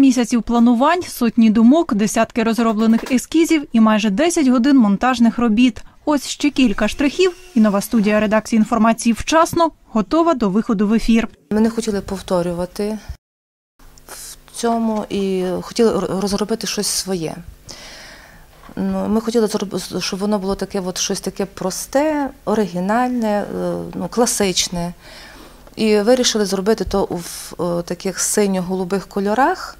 Місяців планувань, сотні думок, десятки розроблених ескізів і майже 10 годин монтажних робіт. Ось ще кілька штрихів, і нова студія редакції інформації вчасно готова до виходу в ефір. Ми не хотіли повторювати в цьому і хотіли розробити щось своє. Ну, Ми хотіли, щоб воно було таке, от щось таке просте, оригінальне, е, ну, класичне. І вирішили зробити то в е, таких синьо-голубих кольорах,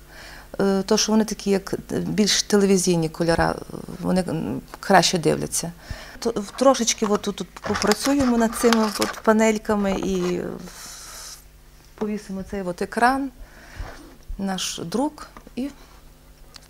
то що вони такі, як більш телевізійні кольори, вони краще дивляться. Трошечки тут, попрацюємо над цими панельками і повісимо цей екран, наш друк і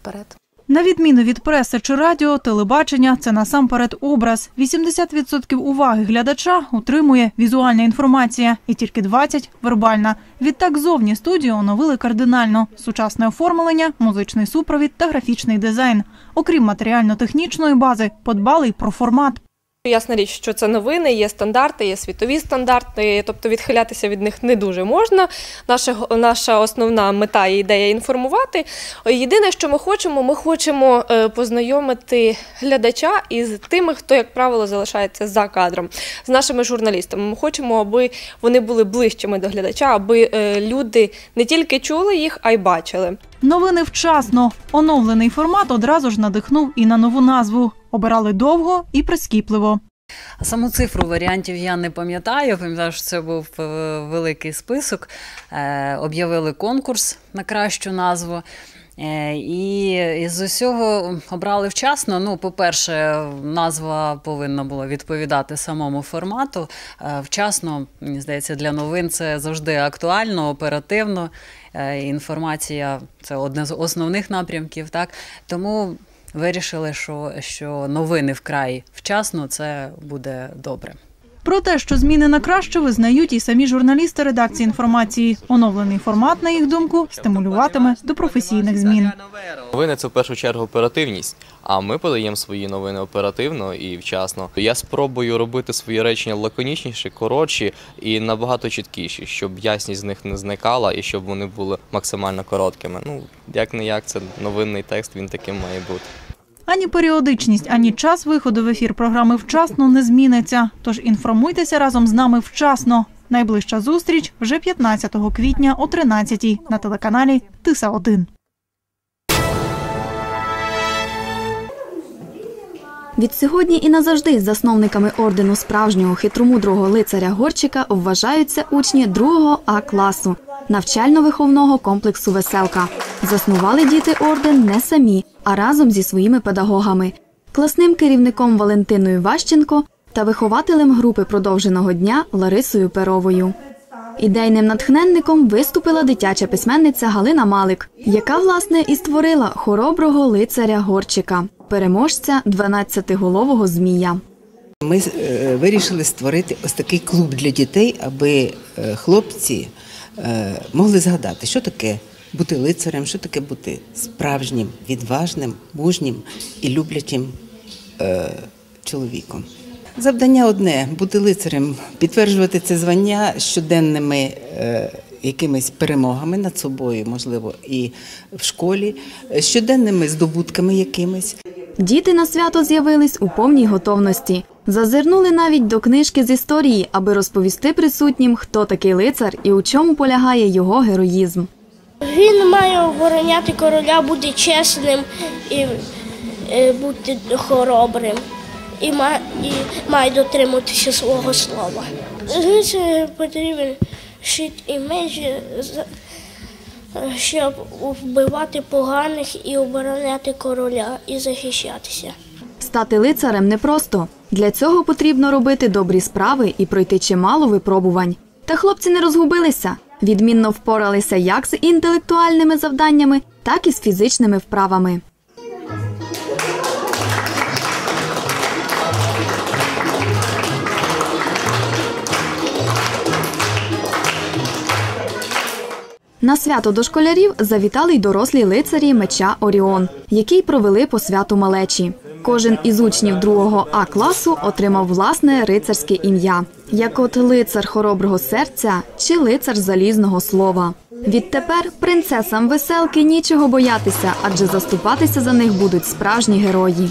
вперед. На відміну від преси чи радіо, телебачення це насамперед образ. 80% уваги глядача утримує візуальна інформація, і тільки 20% – вербальна. Відтак зовні студію оновили кардинально: сучасне оформлення, музичний супровід та графічний дизайн. Окрім матеріально-технічної бази, подбали й про формат. Ясна річ, що це новини, є стандарти, є світові стандарти, тобто відхилятися від них не дуже можна. Наша, наша основна мета і ідея інформувати. Єдине, що ми хочемо, ми хочемо е, познайомити глядача із тими, хто, як правило, залишається за кадром, з нашими журналістами. Ми хочемо, аби вони були ближчими до глядача, аби е, люди не тільки чули їх, а й бачили. Новини вчасно. Оновлений формат одразу ж надихнув і на нову назву. Обирали довго і прискіпливо. Саму цифру варіантів я не пам'ятаю. Пам'ятаю, що це був е, великий список. Е, Об'явили конкурс на кращу назву. Е, І з усього обрали вчасно. Ну, по-перше, назва повинна була відповідати самому формату. Е, Вчасно, мені здається, для новин це завжди актуально, оперативно. Е, Інформація це одне з основних напрямків. Так тому вирішили, що, що новини вкрай вчасно це буде добре. Про те, що зміни на краще визнають і самі журналісти редакції інформації. Оновлений формат, на їх думку, стимулюватиме до професійних змін. Новини це в першу чергу оперативність, а ми подаємо свої новини оперативно і вчасно. Я спробую робити свої речення лаконічніші, коротші і набагато чіткіші, щоб ясність з них не зникала і щоб вони були максимально короткими. Ну як не як, це новинний текст, він таким має бути. Ані періодичність, ані час виходу в ефір програми вчасно не зміниться. Тож інформуйтеся разом з нами вчасно. Найближча зустріч вже 15 квітня о 13-й на телеканалі Тиса 1 Відсьогодні і назавжди засновниками ордену справжнього хитромудрого лицаря Горчика вважаються учні 2 А класу навчально-виховного комплексу Веселка. Заснували діти орден не самі, а разом зі своїми педагогами, класним керівником Валентиною Ващенко та вихователем групи продовженого дня Ларисою Перовою. Ідейним натхненником виступила дитяча письменниця Галина Малик, яка власне і створила хороброго лицаря Горчика, переможця 12-голового змія. Ми е, вирішили створити ось такий клуб для дітей, аби е, хлопці е, могли згадати, що таке бути лицарем, що таке бути справжнім, відважним, мужнім і люблячим е, чоловіком. Завдання одне бути лицарем, підтверджувати це звання щоденними е, якимись перемогами над собою, можливо, і в школі, щоденними здобутками якимись. Діти на свято з'явились у повній готовності. Зазирнули навіть до книжки з історії, аби розповісти присутнім, хто такий лицар і у чому полягає його героїзм. Він має обороняти короля, бути чесним і е, бути хоробрим. І, ма, і має дотримуватися свого слова. Звичайно, потрібен щит і меч, е, е, щоб вбивати поганих і обороняти короля і захищатися. Стати лицарем непросто. Для цього потрібно робити добрі справи і пройти чимало випробувань. Та хлопці не розгубилися. Відмінно впоралися як з інтелектуальними завданнями, так і з фізичними вправами. На свято до школярів завітали й дорослі лицарі меча Оріон, який провели по святу малечі. Кожен із учнів другого А класу отримав власне рицарське ім'я, як от лицар хороброго серця чи лицар залізного слова. Відтепер принцесам веселки нічого боятися, адже заступатися за них будуть справжні герої.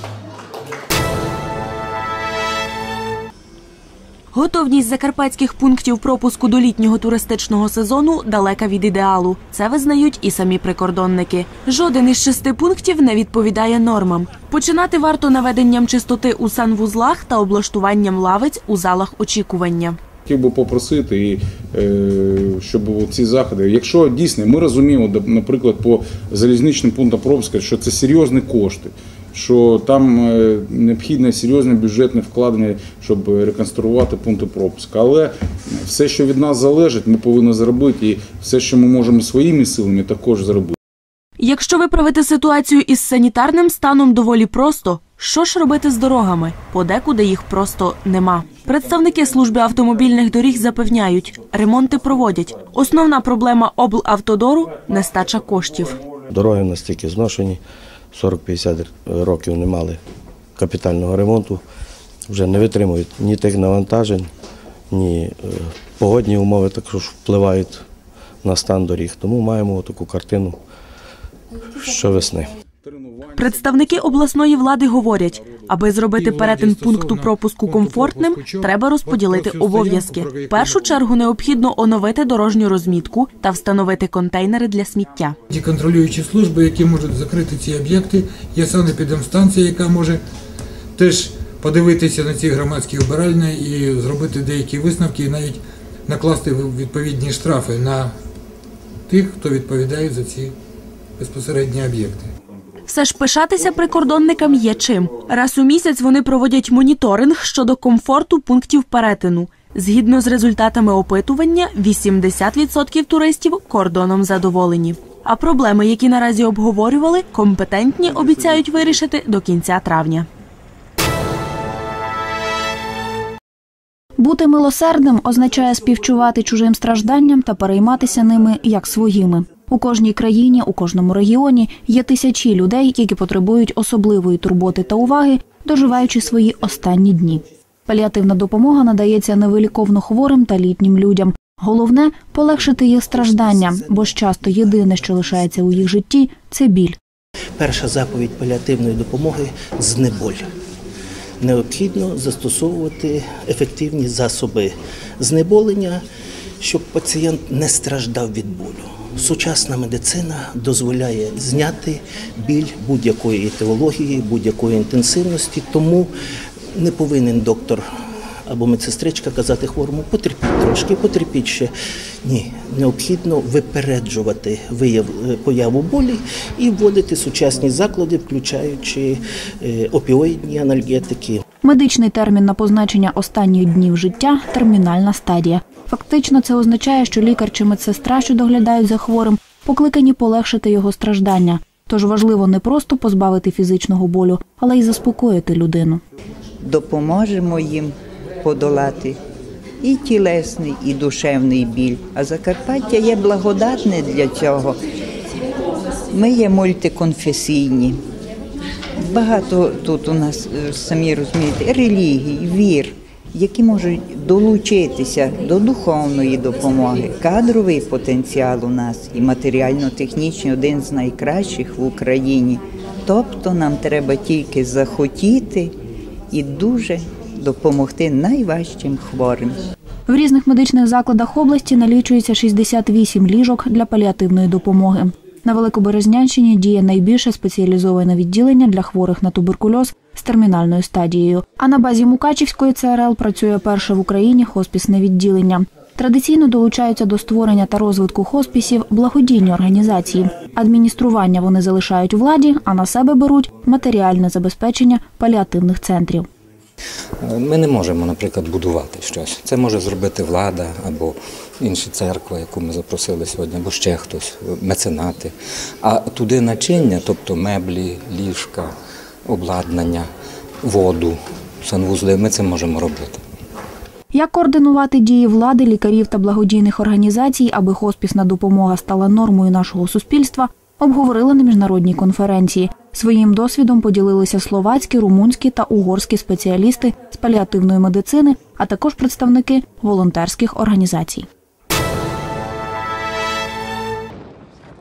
Готовність закарпатських пунктів пропуску до літнього туристичного сезону далека від ідеалу. Це визнають і самі прикордонники. Жоден із шести пунктів не відповідає нормам. Починати варто наведенням чистоти у санвузлах та облаштуванням лавиць у залах очікування. Хотів би попросити, е, щоб ці заходи, якщо дійсно ми розуміємо, наприклад, по залізничним пунктам пропуска, що це серйозні кошти, що там е, необхідне серйозне бюджетне вкладення, щоб реконструювати пункти пропуска. Але все, що від нас залежить, ми повинні зробити, і все, що ми можемо своїми силами, також зробити. Якщо виправити ситуацію із санітарним станом доволі просто, що ж робити з дорогами? Подекуди їх просто нема. Представники служби автомобільних доріг запевняють, ремонти проводять. Основна проблема облавтодору нестача коштів. Дороги настільки зношені, 40-50 років не мали капітального ремонту, вже не витримують ні тих навантажень, ні е, погодні умови також впливають на стан доріг. Тому маємо таку картину щовесни. Представники обласної влади говорять, аби зробити перетин пункту пропуску комфортним, треба розподілити обов'язки. В першу чергу необхідно оновити дорожню розмітку та встановити контейнери для сміття. Ті контролюючі служби, які можуть закрити ці об'єкти, є санепідемстанція, яка може теж подивитися на ці громадські обиральні і зробити деякі висновки, і навіть накласти відповідні штрафи на тих, хто відповідає за ці безпосередні об'єкти. Все ж пишатися прикордонникам є чим. Раз у місяць вони проводять моніторинг щодо комфорту пунктів перетину. Згідно з результатами опитування, 80% туристів кордоном задоволені. А проблеми, які наразі обговорювали, компетентні обіцяють вирішити до кінця травня. Бути милосердним означає співчувати чужим стражданням та перейматися ними як своїми. У кожній країні, у кожному регіоні є тисячі людей, які потребують особливої турботи та уваги, доживаючи свої останні дні. Паліативна допомога надається невиліковно хворим та літнім людям. Головне полегшити їх страждання, бо ж часто єдине, що лишається у їх житті, це біль. Перша заповідь паліативної допомоги знеболь. Необхідно застосовувати ефективні засоби знеболення, щоб пацієнт не страждав від болю. Сучасна медицина дозволяє зняти біль будь-якої етиології, будь-якої інтенсивності, тому не повинен доктор або медсестричка казати хворому, потерпіть трошки, потерпіть ще. Ні, необхідно випереджувати вияв появу болі і вводити сучасні заклади, включаючи е, опіоїдні анальгетики. Медичний термін на позначення останніх днів життя термінальна стадія. Фактично, це означає, що лікар чи медсестра, що доглядають за хворим, покликані полегшити його страждання. Тож важливо не просто позбавити фізичного болю, але й заспокоїти людину. Допоможемо їм подолати і тілесний, і душевний біль. А Закарпаття є благодатне для цього. Ми є мультиконфесійні. Багато тут у нас, е, самі розумієте, релігій, вір, які можуть долучитися до духовної допомоги. Кадровий потенціал у нас і матеріально-технічний один з найкращих в Україні. Тобто нам треба тільки захотіти і дуже допомогти найважчим хворим. В різних медичних закладах області налічується 68 ліжок для паліативної допомоги. На Великоберезнянщині діє найбільше спеціалізоване відділення для хворих на туберкульоз з термінальною стадією. А на базі Мукачівської ЦРЛ працює перше в Україні хоспісне відділення. Традиційно долучаються до створення та розвитку хоспісів благодійні організації. Адміністрування вони залишають владі, а на себе беруть матеріальне забезпечення паліативних центрів. Ми не можемо, наприклад, будувати щось. Це може зробити влада або інша церква, яку ми запросили сьогодні, або ще хтось, меценати. А туди начиння, тобто меблі, ліжка, обладнання, воду, санвузли, ми це можемо робити. Як координувати дії влади, лікарів та благодійних організацій, аби хоспісна допомога стала нормою нашого суспільства, обговорили на міжнародній конференції. Своїм досвідом поділилися словацькі, румунські та угорські спеціалісти з паліативної медицини, а також представники волонтерських організацій.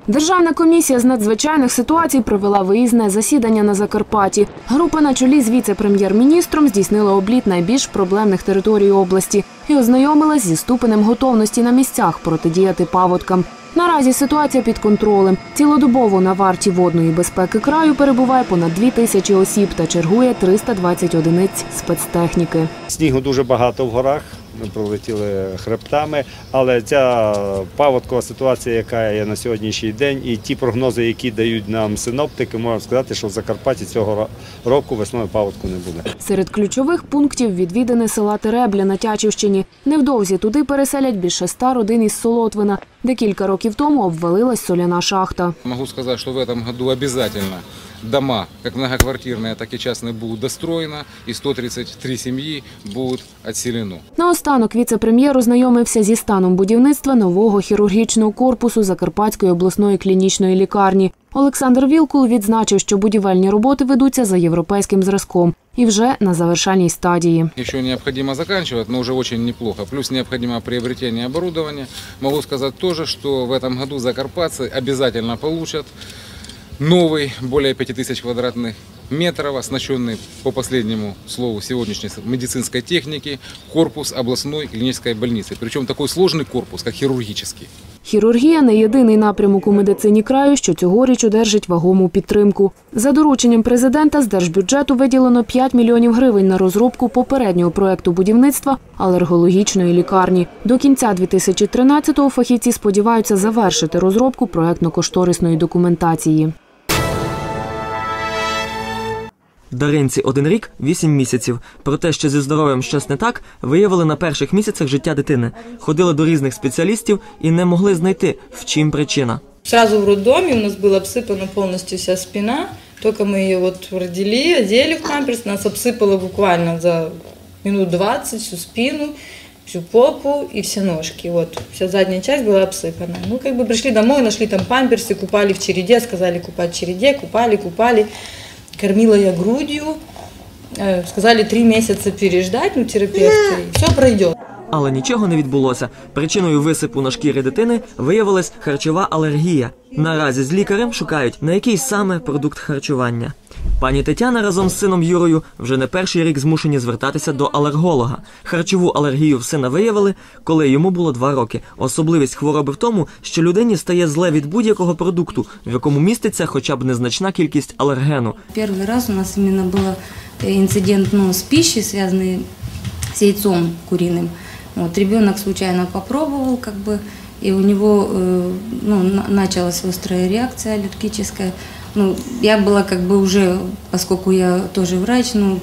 Державна комісія з надзвичайних ситуацій провела виїзне засідання на Закарпатті. Група на чолі з віце-прем'єр-міністром здійснила обліт найбільш проблемних територій області і ознайомилась зі ступенем готовності на місцях протидіяти паводкам. Наразі ситуація під контролем. Цілодобово на варті водної безпеки краю перебуває понад дві тисячі осіб та чергує 320 одиниць спецтехніки. Снігу дуже багато в горах. Ми пролетіли хребтами, але ця паводкова ситуація, яка є на сьогоднішній день, і ті прогнози, які дають нам синоптики, можна сказати, що в Закарпатті цього року весною паводку не буде. Серед ключових пунктів відвідане села Теребля на Тячівщині. Невдовзі туди переселять більше ста родин із Солотвина, де кілька років тому обвалилась соляна шахта. Могу сказать, что в этом году обязательно дома, как многоквартирные, так и частные, будут достроено, и 133 семьи будут отселено. Наостанок віце-прем'єр ознайомився зі станом будівництва нового хірургічного корпусу Закарпатської обласної клінічної лікарні. Олександр Вілкул відзначив, що будівельні роботи ведуться за європейським зразком і вже на завершальній стадії. Еще необходимо заканчивать, но уже очень неплохо. Плюс необходимо приобретение оборудования. Могу сказать тоже, что в этом году закарпатцы обязательно получат новый, более 5000 квадратных метров, оснащенный по последнему слову сегодняшней медицинской техники, корпус областной клинической больницы. Причем такой сложный корпус, как хирургический. Хірургія не єдиний напрямок у медицині краю, що цьогоріч одержить вагому підтримку. За дорученням президента з держбюджету виділено 5 мільйонів гривень на розробку попереднього проекту будівництва алергологічної лікарні. До кінця 2013-го фахівці сподіваються завершити розробку проектно-кошторисної документації. Даринці один рік, вісім місяців. Про те, що зі здоров'ям щось не так, виявили на перших місяцях життя дитини. Ходили до різних спеціалістів і не могли знайти, в чим причина. Сразу в роддоме у нас была обсыпана полностью вся спина. Только мы ее вот родили, одели в памперс, нас обсыпало буквально за минут 20 всю спину, всю попу и все ножки. Вот, вся задняя часть была обсыпана. Ну, как бы пришли домой, нашли там памперсы, купали в череде, сказали купать в череде, купали, купали. Кормила я грудью, Э, сказали три місяці переждать, ну, терапевти, і все пройде. Але нічого не відбулося. Причиною висипу на шкірі дитини виявилась харчова алергія. Наразі з лікарем шукають на який саме продукт харчування. Пані Тетяна разом з сином Юрою вже не перший рік змушені звертатися до алерголога. Харчову алергію в сина виявили, коли йому було два роки. Особливість хвороби в тому, що людині стає зле від будь-якого продукту, в якому міститься хоча б незначна кількість алергену. Первый раз у нас именно был инцидент ну, с пищей, связанный с яйцом куриным. Вот, ребенок случайно попробовал, как бы, и у него э, ну, на- началась острая реакция аллергическая. Ну, я была как бы уже, поскольку я тоже врач, ну,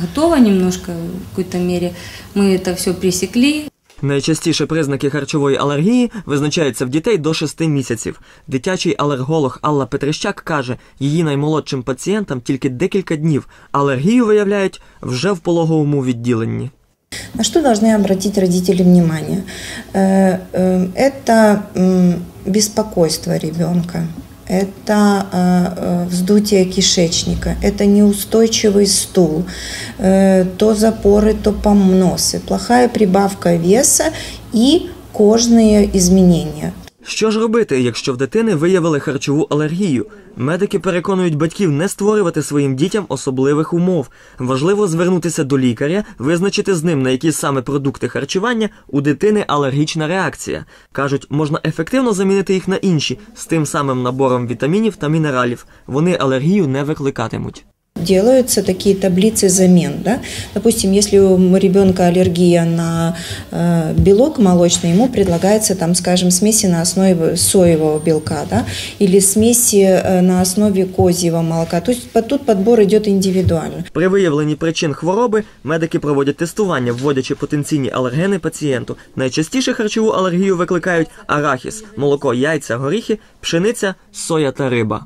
готова немножко в какой-то мере. Мы это все пресекли, Найчастіше признаки харчової алергії визначаються в дітей до 6 місяців. Дитячий алерголог Алла Петрищак каже, її наймолодшим пацієнтам тільки декілька днів. Алергію виявляють вже в пологовому відділенні. На что должны обратить родители внимание? Э, э, Это м, беспокойство ребенка, Это э, э, вздутие кишечника, это неустойчивый стул, э, то запоры, то помносы, плохая прибавка веса и кожные изменения. Що ж робити, якщо в дитини виявили харчову алергію? Медики переконують батьків не створювати своїм дітям особливих умов. Важливо звернутися до лікаря, визначити з ним, на які саме продукти харчування у дитини алергічна реакція. Кажуть, можна ефективно замінити їх на інші з тим самим набором вітамінів та мінералів. Вони алергію не викликатимуть. Делаются такие таблицы замен. Да? Допустим, если у ребенка аллергия на э, белок молочный, ему предлагается, там, скажем, смеси на основе соевого белка да? или смеси э, на основе козьего молока. То есть по- тут подбор идет индивидуально. При виявленні причин хвороби медики проводять тестування, вводячи потенційні алергени пацієнту. Найчастіше харчову алергію викликають арахіс, молоко, яйця, горіхи, пшениця, соя та риба.